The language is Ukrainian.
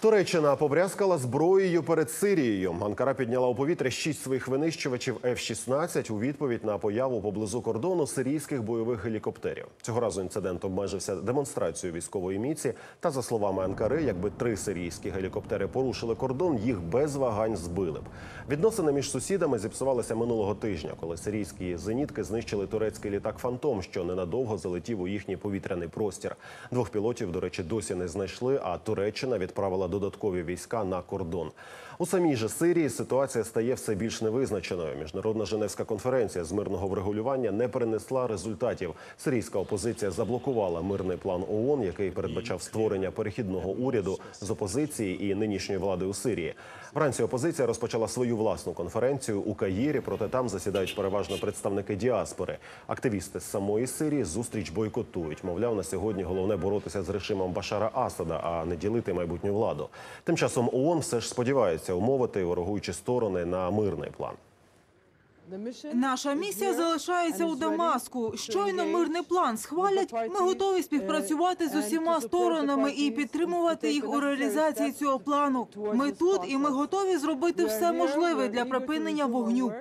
Туреччина побрязкала зброєю перед Сирією. Анкара підняла у повітря шість своїх винищувачів F-16 у відповідь на появу поблизу кордону сирійських бойових гелікоптерів. Цього разу інцидент обмежився демонстрацією військової міці. Та за словами Анкари, якби три сирійські гелікоптери порушили кордон, їх без вагань збили б. Відносини між сусідами зіпсувалися минулого тижня, коли сирійські зенітки знищили турецький літак Фантом, що ненадовго залетів у їхній повітряний простір. Двох пілотів, до речі, досі не знайшли. А Туреччина відправила додаткові війська на кордон. У самій же Сирії ситуація стає все більш невизначеною. Міжнародна Женевська конференція з мирного врегулювання не принесла результатів. Сирійська опозиція заблокувала мирний план ООН, який передбачав створення перехідного уряду з опозиції і нинішньої влади у Сирії. Вранці опозиція розпочала свою власну конференцію у Каїрі. Проте там засідають переважно представники діаспори. Активісти з самої Сирії зустріч бойкотують. Мовляв, на сьогодні головне боротися з режимом Башара Асада, а не ділити майбутню владу. Тим часом ООН все ж сподівається умовити ворогуючі сторони на мирний план. Наша місія залишається у Дамаску. Щойно мирний план схвалять. Ми готові співпрацювати з усіма сторонами і підтримувати їх у реалізації цього плану. Ми тут і ми готові зробити все можливе для припинення вогню.